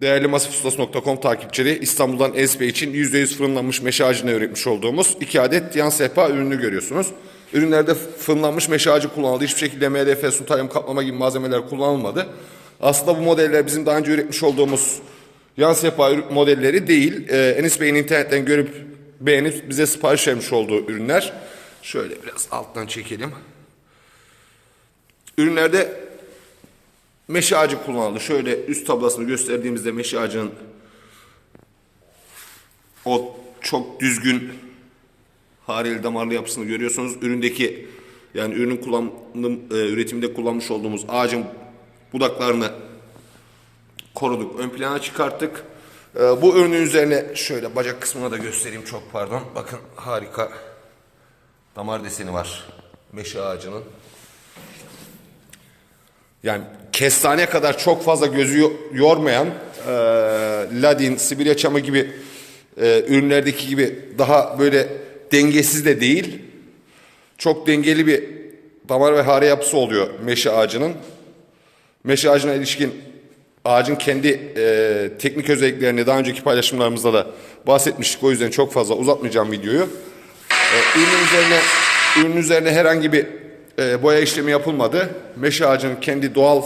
Değerli masifustası.com takipçileri İstanbul'dan Esbe için %100 fırınlanmış meşe ağacına üretmiş olduğumuz iki adet yan sehpa ürünü görüyorsunuz. Ürünlerde fırınlanmış meşe ağacı kullanıldı. Hiçbir şekilde MDF, sultanyum kaplama gibi malzemeler kullanılmadı. Aslında bu modeller bizim daha önce üretmiş olduğumuz yan sehpa modelleri değil. Ee, Enis Bey'in internetten görüp beğenip bize sipariş vermiş olduğu ürünler. Şöyle biraz alttan çekelim. Ürünlerde meşe ağacı kullanıldı. Şöyle üst tablasını gösterdiğimizde meşe ağacının o çok düzgün hareli damarlı yapısını görüyorsunuz. Üründeki yani ürünün kullanım, e, kullanmış olduğumuz ağacın budaklarını koruduk. Ön plana çıkarttık. E, bu ürünün üzerine şöyle bacak kısmına da göstereyim çok pardon. Bakın harika damar deseni var meşe ağacının. Yani kestane kadar çok fazla gözü yo- yormayan e, ladin, Sibirya çamı gibi e, ürünlerdeki gibi daha böyle dengesiz de değil. Çok dengeli bir damar ve hare yapısı oluyor meşe ağacının. Meşe ağacına ilişkin ağacın kendi e, teknik özelliklerini daha önceki paylaşımlarımızda da bahsetmiştik. O yüzden çok fazla uzatmayacağım videoyu. E, ürünün üzerine ürünün üzerine herhangi bir e, boya işlemi yapılmadı. Meşe ağacının kendi doğal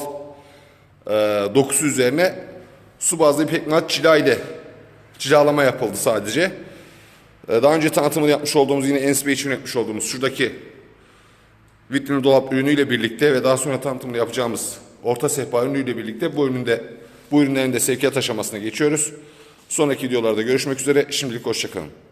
e, dokusu üzerine su bazlı ipeknat cila ile cilalama yapıldı sadece. E, daha önce tanıtımını yapmış olduğumuz yine NSB için üretmiş olduğumuz şuradaki vitrin dolap ürünüyle birlikte ve daha sonra tanıtımını yapacağımız orta sehpa ürünüyle birlikte bu üründe bu ürünlerin de sevkiyat aşamasına geçiyoruz. Sonraki videolarda görüşmek üzere. Şimdilik hoşçakalın.